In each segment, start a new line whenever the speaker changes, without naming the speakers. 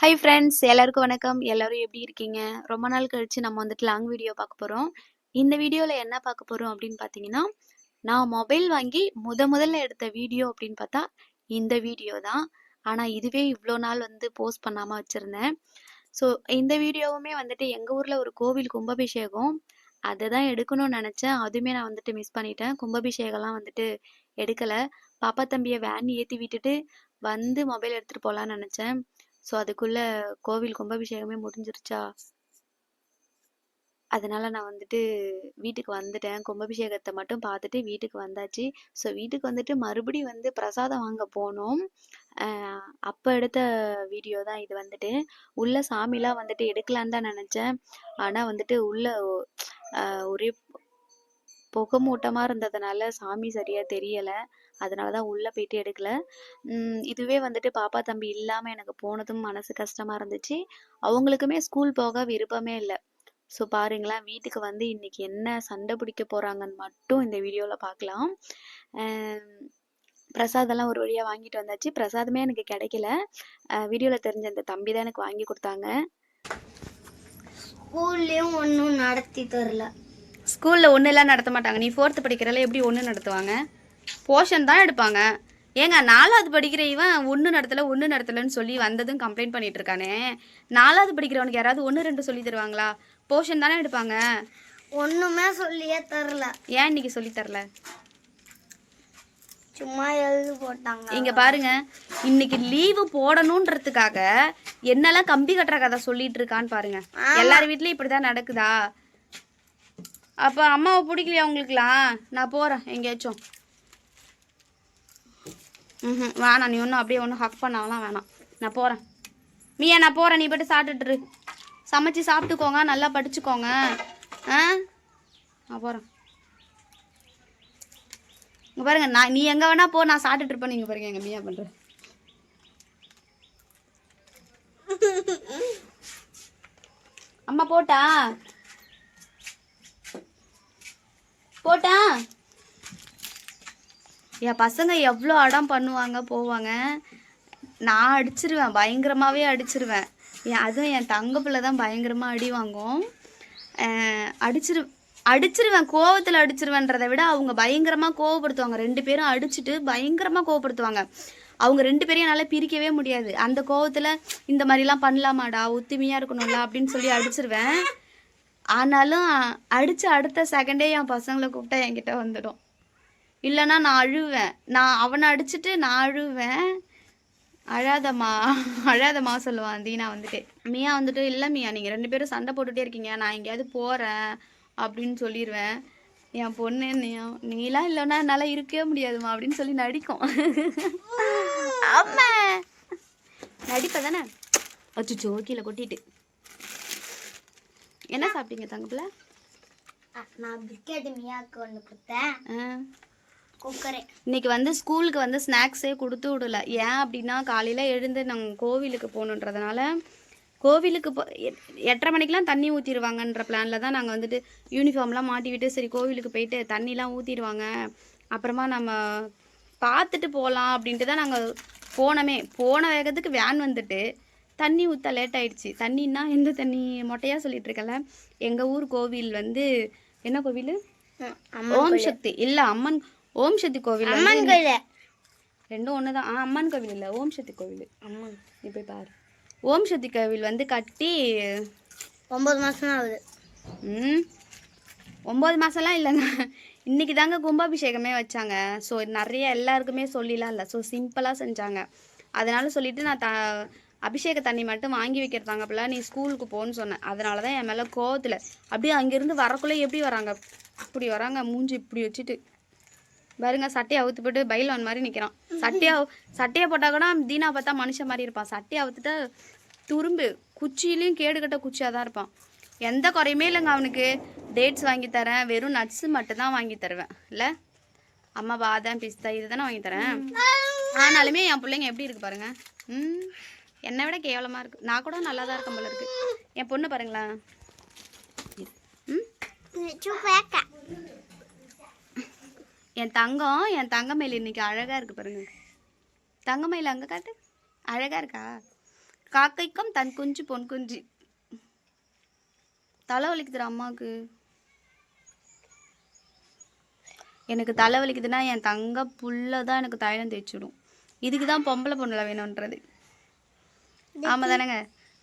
Hi friends எல்லாருக்கும் வணக்கம். எல்லாரும் எப்படி இருக்கீங்க? ரொம்ப நாள் கழிச்சு நம்ம வந்துட்டு லாங் வீடியோ பார்க்க போகிறோம் இந்த வீடியோவில் என்ன பார்க்க போகிறோம் அப்படின்னு பார்த்தீங்கன்னா நான் மொபைல் வாங்கி முத முதல்ல எடுத்த வீடியோ அப்படின்னு பார்த்தா இந்த வீடியோ தான். ஆனால் இதுவே இவ்வளோ நாள் வந்து போஸ்ட் பண்ணாமல் வச்சுருந்தேன். ஸோ இந்த வீடியோவுமே வந்துட்டு எங்கள் ஊரில் ஒரு கோவில் கும்பாபிஷேகம். அதை தான் எடுக்கணும்னு நினச்சேன். அதுவுமே நான் வந்துட்டு மிஸ் பண்ணிட்டேன். கும்பாபிஷேகம்லாம் வந்துட்டு எடுக்கலை. பாப்பா தம்பியை வேன் ஏற்றி விட்டுட்டு வந்து மொபைல் எடுத்துகிட்டு போகலான்னு நினச்சேன். ஸோ அதுக்குள்ள கோவில் கும்பாபிஷேகமே முடிஞ்சிருச்சா? அதனால நான் வந்துட்டு வீட்டுக்கு வந்துட்டேன். கும்பாபிஷேகத்தை மட்டும் பார்த்துட்டு வீட்டுக்கு வந்தாச்சு. ஸோ வீட்டுக்கு வந்துட்டு மறுபடியும் வந்து பிரசாதம் வாங்க போனோம். அப்போ எடுத்த வீடியோ தான் இது வந்துட்டு. உள்ள சாமிலாம் வந்துட்டு எடுக்கலான்னு தான் நினச்சேன். ஆனால் வந்துட்டு உள்ள ஒரே புகமூட்டமாக இருந்ததுனால சாமி சரியாக தெரியலை. அதனால தான் உள்ளே போயிட்டு எடுக்கல. இதுவே வந்துட்டு பாப்பா தம்பி இல்லாமல் எனக்கு போனதும் மனசு கஷ்டமாக இருந்துச்சு. அவங்களுக்குமே ஸ்கூல் போக விருப்பமே இல்லை. ஸோ பாருங்களேன் வீட்டுக்கு வந்து இன்னைக்கு என்ன சண்டை பிடிக்க போகிறாங்கன்னு மட்டும் இந்த வீடியோவில் பார்க்கலாம் பிரசாதெல்லாம் பிரசாதம்லாம் ஒரு வழியாக வாங்கிட்டு வந்தாச்சு. பிரசாதமே எனக்கு கிடைக்கல. வீடியோவில் தெரிஞ்ச இந்த தம்பி தான் எனக்கு வாங்கி கொடுத்தாங்க.
ஸ்கூல்லையும் ஒன்றும் நடத்தி தரல.
ஸ்கூல்ல எல்லாம் நடத்த மாட்டாங்க. நீ ஃபோர்த்து படிக்கிறல எப்படி ஒண்ணு நடத்துவாங்க? போர்ஷன் தான் எடுப்பாங்க. ஏங்க நாலாவது படிக்கிற இவன் ஒண்ணு நடத்தல ஒண்ணு நடத்தலன்னு சொல்லி வந்ததும் கம்ப்ளைண்ட் பண்ணிட்டு இருக்கானே. நாலாவது படிக்கிறவனுக்கு யாராவது ஒண்ணு ரெண்டு சொல்லி தருவாங்களா? போர்ஷன் தானே எடுப்பாங்க.
ஒன்றுமே சொல்லியே தரல.
ஏன் இன்னைக்கு சொல்லி தரல?
சும்மா எழுதி போட்டாங்க.
இங்க பாருங்க. இன்னைக்கு லீவு போடணுன்றதுக்காக என்னெல்லாம் கம்பி கட்டுற கதை சொல்லிட்டு இருக்கான்னு பாருங்க. எல்லார் வீட்லயும் இப்படிதான் நடக்குதா? அப்போ அம்மாவை பிடிக்கலையா உங்களுக்குலாம் நான் போகிறேன் எங்கேயாச்சும். ம் வேணாம் நீ ஒன்றும் அப்படியே ஒன்றும் ஹக் பண்ணாலாம் வேணாம். நான் போகிறேன் மீயா நான் போகிறேன் நீ போயிட்டு சாப்பிட்டுட்டுரு சமைச்சு சாப்பிட்டுக்கோங்க நல்லா படிச்சுக்கோங்க. ஆ? நான் போகிறேன் இங்கே பாருங்கள் நான் நீ எங்கே வேணால் போ நான் சாப்பிட்டுட்டு இருப்பேன். நீங்கள் பாருங்கள் எங்கள் மீயா பண்ணுறேன் அம்மா போட்டா? போட்டா? என் பசங்க எவ்வளோ அடம் பண்ணுவாங்க போவாங்க. நான் அடிச்சிருவேன் பயங்கரமாகவே அடிச்சிருவேன். என் அதுவும் என் தங்க பிள்ளை தான் பயங்கரமாக அடி வாங்கும். அடிச்சிரு அடிச்சிருவேன் கோவத்தில் அடிச்சிருவேன்றதை விட அவங்க பயங்கரமாக கோவப்படுத்துவாங்க. ரெண்டு பேரும் அடிச்சுட்டு பயங்கரமாக கோவப்படுத்துவாங்க. அவங்க ரெண்டு பேரையும் என்னால் பிரிக்கவே முடியாது. அந்த கோவத்தில் இந்த மாதிரிலாம் பண்ணலாமாடா ஒத்துமையாக இருக்கணும்ல அப்படின்னு சொல்லி அடிச்சிருவேன். ஆனாலும் அடித்து அடுத்த செகண்டே என் பசங்களை கூப்பிட்டா என்கிட்ட வந்துடும். இல்லைன்னா நான் அழுவேன். நான் அவனை அடிச்சுட்டு நான் அழுவேன். அழாதம்மா. அழாதம்மா சொல்லுவான் தீனா வந்துட்டு. மியா வந்துட்டு இல்லை மியா நீங்கள் ரெண்டு பேரும் சண்டை போட்டுட்டே இருக்கீங்க. நான் எங்கேயாவது போகிறேன் அப்படின்னு சொல்லிடுவேன் என் பொண்ணு நீலாம் இல்லைன்னா என்னால் இருக்கவே முடியாதும்மா அப்படின்னு சொல்லி நடிக்கும். அம்மா நடிப்ப தானே? அச்சுச்சோ கீழே கொட்டிட்டு. என்ன சாப்பிட்டீங்க தங்கப்பில்?
நான் பிஸ்கெட் மியாவுக்கு ஒன்று கொடுத்தேன்.
இன்னைக்கு வந்து ஸ்கூலுக்கு வந்து ஸ்நாக்ஸே கொடுத்து விடல. ஏன் அப்படின்னா காலையில் எழுந்து நாங்கள் கோவிலுக்கு போகணுன்றதுனால கோவிலுக்கு போ எட்டரை மணிக்கெலாம் தண்ணி ஊற்றிடுவாங்கன்ற பிளானில் தான் நாங்கள் வந்துட்டு யூனிஃபார்ம்லாம் மாட்டி விட்டு சரி கோவிலுக்கு போயிட்டு தண்ணிலாம் ஊற்றிடுவாங்க அப்புறமா நம்ம பார்த்துட்டு போகலாம் அப்படின்ட்டு தான் நாங்கள் போனோமே. போன வேகத்துக்கு வேன் வந்துட்டு தண்ணி ஊற்ற லேட் ஆயிடுச்சு. தண்ணின்னா எந்த தண்ணி? மொட்டையாக சொல்லிட்டு இருக்கல எங்கள் ஊர் கோவில் வந்து என்ன கோவில்? ஓம் சக்தி. இல்ல அம்மன் ஓம் சக்தி கோவில்
அம்மன் கையில்.
ரெண்டும் ஒன்று தான் அம்மன் கோவில் இல்லை ஓம் சக்தி கோவில்.
அம்மன்.
நீ போய் பாரு. ஓம் சக்தி கோவில் வந்து கட்டி
ஒம்பது மாதம் ஆகுது.
ம். ஒம்பது மாதம்லாம் இல்லைங்க. இன்னைக்கு தாங்க கும்பாபிஷேகமே வச்சாங்க. ஸோ நிறைய எல்லாருக்குமே சொல்லிலாம் இல்லை ஸோ சிம்பிளாக செஞ்சாங்க. அதனால சொல்லிட்டு நான் த அபிஷேக தண்ணி மட்டும் வாங்கி வைக்கிறதாங்க அப்படிலாம் நீ ஸ்கூலுக்கு போன்னு சொன்னேன் அதனால தான் என் மேலே கோவத்தில். அப்படியே அங்கேருந்து வரக்குள்ளே எப்படி வராங்க? இப்படி வராங்க. மூஞ்சி இப்படி வச்சுட்டு. பாருங்க சட்டையை அவுத்து போட்டு பைலான் மாதிரி நிற்கிறான் சட்டையை அவு- சட்டையை போட்டால் கூட தீனா பார்த்தா மனுஷன் மாதிரி இருப்பான். சட்டையை அவுத்துட்டா துரும்பு. குச்சியிலையும் கேடுகட்ட குச்சியாக தான் இருப்பான். எந்த குறையுமே இல்லைங்க அவனுக்கு. டேட்ஸ் வாங்கி தரேன். வெறும் நட்ஸு மட்டும்தான் வாங்கி தருவேன். இல்லை? அம்மா பாதாம் பிஸ்தா இது தானே வாங்கி தரேன். ஆனாலுமே என் பிள்ளைங்க எப்படி இருக்கு பாருங்க. ம்? என்னை விட கேவலமாக இருக்கு. நான் கூட நல்லா தான் இருக்கேன் போல இருக்கு. என் பொண்ணு பாருங்களேன் என் தங்கம் என் தங்கமயில் இன்னைக்கு அழகாக இருக்கு பாருங்க. தங்கமயில் அங்கே காட்டு. அழகாக இருக்கா? காக்கைக்கும் தன் குஞ்சு பொன் குஞ்சு. தலை வலிக்குதுடா அம்மாவுக்கு. எனக்கு தலை வலிக்குதுன்னா என் தங்க புள்ள தான் எனக்கு தைலம் தேய்ச்சிடும். இதுக்கு தான் பொம்பளை பொண்ணுல வேணுன்றது ஆமாம் தானேங்க.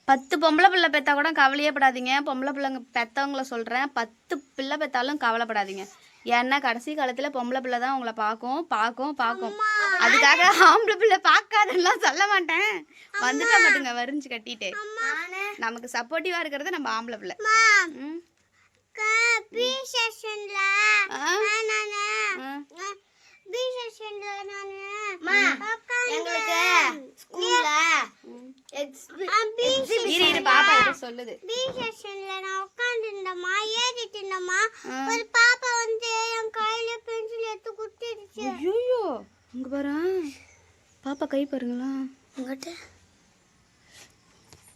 பத்து பொம்பளை பிள்ளை பெத்தா கூட கவலையே படாதீங்க. பொம்பளை பிள்ளைங்க பெத்தவங்கள சொல்கிறேன் பத்து பிள்ளை பெத்தாலும் கவலைப்படாதீங்க. ஏன்னா கடைசி காலத்தில் பொம்பளை பிள்ளை தான் உங்களை பார்க்கும். பார்க்கும் பார்க்கும். அதுக்காக ஆம்பளை பிள்ளை பார்க்காதெல்லாம் சொல்ல மாட்டேன். வந்துட்டா மட்டுங்க வரிஞ்சு கட்டிட்டு. நமக்கு சப்போர்ட்டிவாக இருக்கிறது நம்ம ஆம்பளை பிள்ளை. ம்
பி செஷன்ல
ஆ
நானு
ஆ
பி செஷன்ல நானு எங்களுக்கு ஸ்கூல்ல
இரு இரு பாப்பா ஏதோ சொல்லுது.
பி செஷன்ல நான் உட்கார்ந்து இருந்தம்மா ஏறிட்டு இருந்தம்மா ஒரு பாப்பா வந்து என் கையில பென்சில் எடுத்து குத்திடுச்சு.
ஐயோ இங்க பாரு. பாப்பா கை பாருங்களா.
உங்ககிட்ட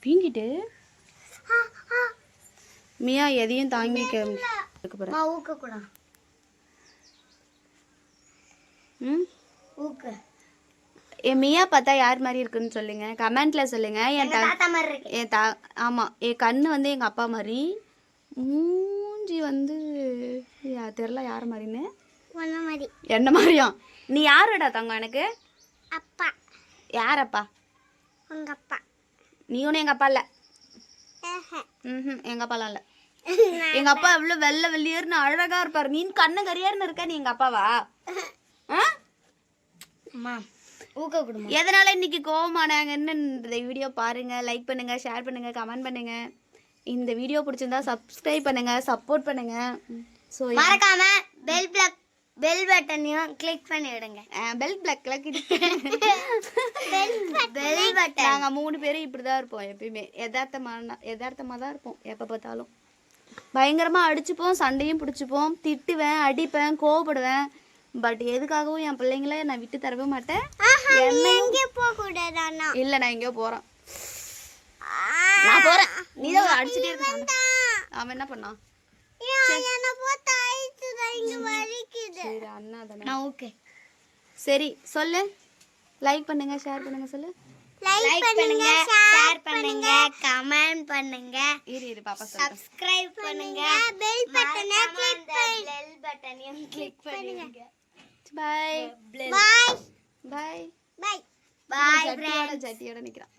வீங்கிட்டு. மியா எதையும் தாங்கிக்க
ஊக்க கூட
ம்?
ஊக்க.
என் மியா பார்த்தா யார் மாதிரி இருக்குன்னு சொல்லுங்க. கமெண்ட்ல சொல்லுங்க. என்
தாத்தா மாதிரி இருக்கு.
என் தா ஆமாம் என் கண்ணு வந்து எங்கள் அப்பா மாதிரி. மூஞ்சி வந்து தெரில யார் மாதிரின்னு.
மாதிரி.
என்ன மாதிரியா? நீ யாருடா தங்கம் எனக்கு
அப்பா.
யாரப்பா?
உங்க அப்பா.
நீ ஒன்றும் எங்கள் அப்பா இல்லை. ம் எங்கள் அப்பாலாம் இல்லை. எங்கள் அப்பா எவ்வளோ வெள்ளை வெள்ளியர்னு அழகாக இருப்பார். நீ கண்ணு கரியாருன்னு இருக்க நீ எங்கள் அப்பாவா? ஆ?
அம்மா. ஊக்க கொடுமா
எதனால இன்னைக்கு கோவமானாங்கன்னு இந்த வீடியோ பாருங்க. லைக் பண்ணுங்க ஷேர் பண்ணுங்க கமெண்ட் பண்ணுங்க. இந்த வீடியோ பிடிச்சிருந்தா சப்ஸ்கிரைப் பண்ணுங்க சப்போர்ட் பண்ணுங்க. ஸோ
மறக்காம பெல் பிளக் பெல் பட்டனையும் கிளிக் பண்ணி விடுங்க.
பெல் பிளக்ல
பெல் பட்டன்
நாங்கள் மூணு பேரும் இப்படி தான் இருப்போம் எப்பயுமே. யதார்த்தமான யதார்த்தமாக தான் இருப்போம் எப்போ பார்த்தாலும். பயங்கரமாக அடிச்சுப்போம் சண்டையும் பிடிச்சிப்போம். திட்டுவேன் அடிப்பேன் கோவப்படுவேன். பட் எதுக்காகவும் என் பிள்ளைங்கள நான் விட்டு தரவே மாட்டேன்.
எங்கே போக கூடாது அண்ணா
இல்லை நான் எங்கேயோ போகிறேன் நான் போகிறேன் நீ தான் அடிச்சுட்டே இருக்க. அவன் என்ன பண்ணான்
என்ன போட்டு ஆயிடுச்சுதான் இங்க வலிக்குது.
சரி அண்ணா தானே.
நான் ஓகே.
சரி சொல்லு. லைக் பண்ணுங்க ஷேர் பண்ணுங்க சொல்லு.
லைக் பண்ணுங்க ஷேர் பண்ணுங்க. கமெண்ட் பண்ணுங்க.
இரு இரு பாப்பா
சப்ஸ்கிரைப் பண்ணுங்க. பெல் பட்டனை கிளிக் பண்ணி பெல் பட்டனையும் கிளிக் பண்ணுங்க.
பாய்
பாய்
பாய்
பாய் பாய்
ஜட்டியோட ஜட்டியோட நிக்கிறான்.